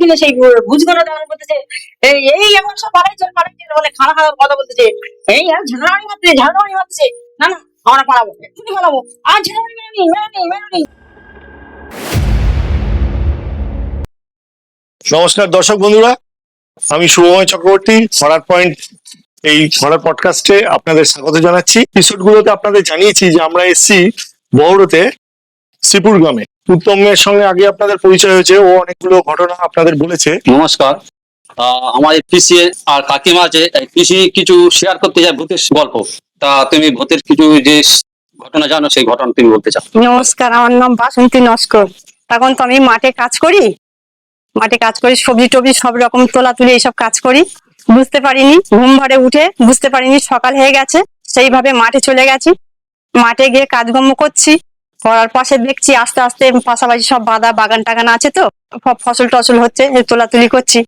কিন্তু সেই বুঝগুলো তেমন বলতেছে, এই এমন সব পালাই চল বলে খানা খাওয়ার কথা বলতেছে, এই, আর ঝাড়ানি মারতেছে ঝাড়ানি মারতেছে না না, আমরা পালাবো এক্ষুনি পালাবো আর ঝাড়ানি মেরোনি মেরোনি মেরোনি নমস্কার দর্শক বন্ধুরা, আমি শুভময় চক্রবর্তী হরার পয়েন্ট এই হরার পডকাস্টে আপনাদের স্বাগত জানাচ্ছি। এপিসোড গুলোতে আপনাদের জানিয়েছি যে আমরা এসেছি বহরতে শ্রীপুর গ্রামে। উত্তমের সঙ্গে আগে আপনাদের পরিচয় হয়েছে ও অনেকগুলো ঘটনা আপনাদের বলেছে। নমস্কার। আমার পিসি আর কাকিমা আছে পিসি কিছু শেয়ার করতে চায় ভূতের গল্প। তা তুমি ভূতের কিছু যে ঘটনা জানো সেই ঘটনা তুমি বলতে চাও। নমস্কার আমার নাম বাসন্তী নস্কর। তখন তো আমি মাঠে কাজ করি। মাঠে কাজ করি সবজি টবজি সব রকম তোলা তুলে এইসব কাজ করি। বুঝতে পারিনি ঘুম ভরে উঠে বুঝতে পারিনি সকাল হয়ে গেছে। সেইভাবে মাঠে চলে গেছি। মাঠে গিয়ে কাজকর্ম করছি। করার পাশে দেখছি আস্তে আস্তে পাশাপাশি সব বাদা বাগান টাগান আছে তো, সব ফসল টসল হচ্ছে তোলাতুলি করছি।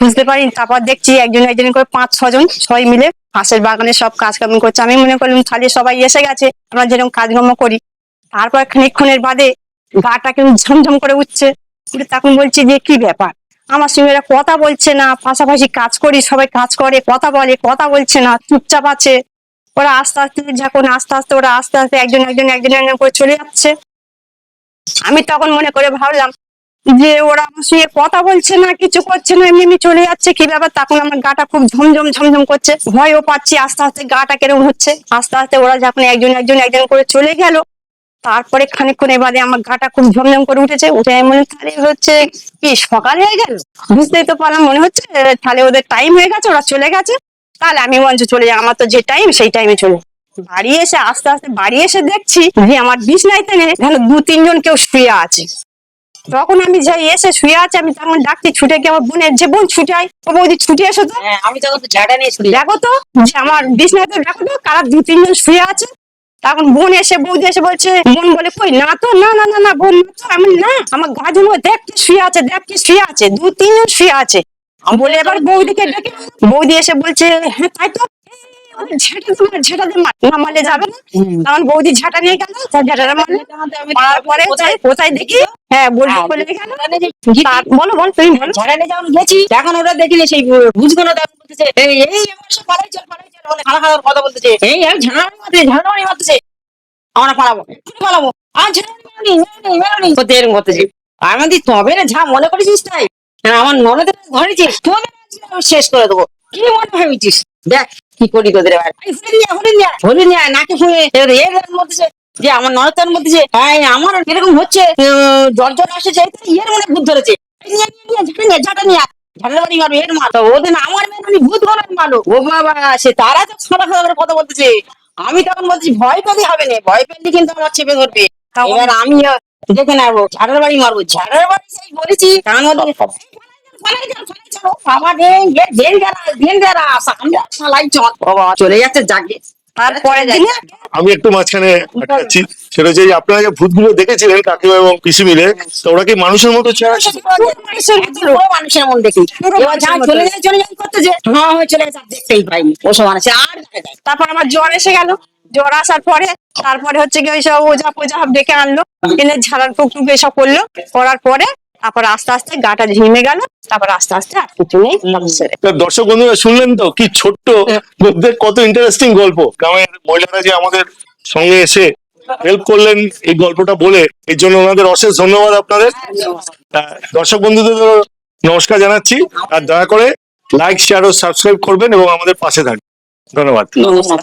বুঝতে পারিনি, তারপর দেখছি একজন একজন করে পাঁচ ছজন সবাই মিলে পাশের বাগানে সব কাজকর্ম করছে। আমি মনে করলাম খালি সবাই এসে গেছে, আমরা যেরকম কাজকর্ম করি। তারপর খানিকক্ষণের বাদে গাটা কেমন ঝমঝম করে উঠছে। উঠে তখন বলছি যে, কি ব্যাপার? আমার সঙ্গে কথা বলছে না, পাশাপাশি কাজ করি, সবাই কাজ করে, কথা বলে, কথা বলছে না, চুপচাপ আছে। ওরা আস্তে আস্তে যখন আস্তে আস্তে ওরা আস্তে আস্তে একজন একজন একজন একজন করে চলে যাচ্ছে। আমি তখন মনে করে ভাবলাম যে ওরা আমার কথা বলছে না, কিছু করছে না, এমনি এমনি চলে যাচ্ছে, কি ব্যাপার? তখন আমার গাটা খুব ঝমঝম ঝমঝম করছে। ভয়ও পাচ্ছি, আস্তে আস্তে গাটা কেরম হচ্ছে। আস্তে আস্তে ওরা যখন একজন একজন একজন করে চলে গেল, তারপরে খানিকক্ষণ এবারে আমার গাটা খুব ঝমঝম করে উঠেছে। উঠে মনে তাহলে হচ্ছে কি সকাল হয়ে গেল? বুঝতেই তো পারলাম, মনে হচ্ছে, তাহলে ওদের টাইম হয়ে গেছে, ওরা চলে গেছে। তাহলে আমি মঞ্চ চলে যাই। আমার তো যে টাইম সেই টাইমে চলে বাড়ি এসে আস্তে আস্তে বাড়ি এসে দেখছি যে আমার বিছনাইতে নেই এখানে দু তিনজন কেউ শুয়ে আছে। তখন আমি যাই এসে শুয়ে আছে। আমি তখন ডাকছি ছুটে গিয়ে আমার বোনের যে বোন ছুটাই ও বৌদি ছুটে এসো তো। হ্যাঁ আমি তখন তো ঝাড়া নিয়ে ছুটি দেখো তো যে আমার বিছনাতে দেখো তো কারা দু তিনজন শুয়ে আছে। তখন বোন এসে বৌদি এসে বলছে বোন বলে কই না তো না না না না বোন না তো আমি না। আমার গাজুমো দেখ কি শুয়ে আছে দেখ কি শুয়ে আছে। দু তিনজন শুয়ে আছে। বলে এবার বৌদিকে ডেকে বৌদি এসে বলছে হ্যাঁ তাই তো। ঝেঁটা ঝেঁটা দিয়ে না মারলে যাবে না। তখন বৌদি ঝাঁটা নিয়ে গেল তার ঝাঁটাটা মারলে। মারার পরে কোথায়? দেখি? হ্যাঁ হ্যাঁ, বলে গেল। বলো বল তুমি বলো। ঝাড়ানি যখন গেছি। তখন ওরা দেখিনি সেই বলতেছে এই এই এমন সব পালাই চল পালাই চল। বলে খানা খাওয়ার কথা বলতেছে এই মারতেছে। আমরা পালাবো। এক্ষুনি পালাবো। আর ঝাড়ানি মেরোনি মেরোনি মেরোনি করতে এরকম করতেছে আমি তবে রে যা মনে করেছিস তাই। আমার ননদের ধরেছিস তোদের আজকে আমি শেষ করে দেবো। কি মনে ভেবেছিস? দেখ কি করি তোদের এবার নাকে এর এর মধ্যে যে আমার মধ্যে যে হ্যাঁ আমার এরকম হচ্ছে জ্বর জ্বর আসছে ইয়ের মনে ভূত ধরেছে। ঝাঁটা নিয়ে ঝাঁটা বাড়ি মারো এর মারো। ওদের আমার মেয়ে আমি ভূত ঘরের মারো। ও বাবা সে তারা তো করে কথা বলতেছে। আমি তখন বলছি ভয় পেলে হবে না ভয় পেলে কিন্তু আমার চেপে ধরবে এবার আমি দেখে নেব ঝাড়ার বাড়ি মারবো ঝাড়ার বাড়ি যাই বলেছি তার চল। চলে যাচ্ছে জাগে। আমি একটু মাঝখানে আটকাচ্ছি সেটা যে আপনারা যে ভূতগুলো দেখেছিলেন কাকিমা এবং পিসি মিলে তো ওরা কি মানুষের মতো চেহারা ছিল? মানুষের মন দেখি। এবার যা চলে যায় চলে যায় করতেছে হ্যাঁ হয়ে চলে গেছে আর দেখতেই পাইনি। ওসব মানুষ। আর যায়। তারপর আমার জ্বর এসে গেল। জ্বর আসার পরে তারপরে হচ্ছে কি ওইসব ওজা পোজা ডেকে আনলো। এনে ঝাড়ার টুক টুক এসব করল। করার পরে তারপর আস্তে আস্তে গাটা ঝিমে গেল তারপর আস্তে আস্তে আর কিছু নেই দর্শক বন্ধুরা শুনলেন তো? কি ছোট্ট মধ্যে কত ইন্টারেস্টিং গল্প। গ্রামের মহিলারা যে আমাদের সঙ্গে এসে হেল্প করলেন এই গল্পটা বলে এর জন্য ওনাদের অশেষ ধন্যবাদ আপনাদের। আহ, দর্শক বন্ধুদের নমস্কার জানাচ্ছি। আর দয়া করে লাইক শেয়ার ও সাবস্ক্রাইব করবেন এবং আমাদের পাশে থাকবেন। ধন্যবাদ। নমস্কার।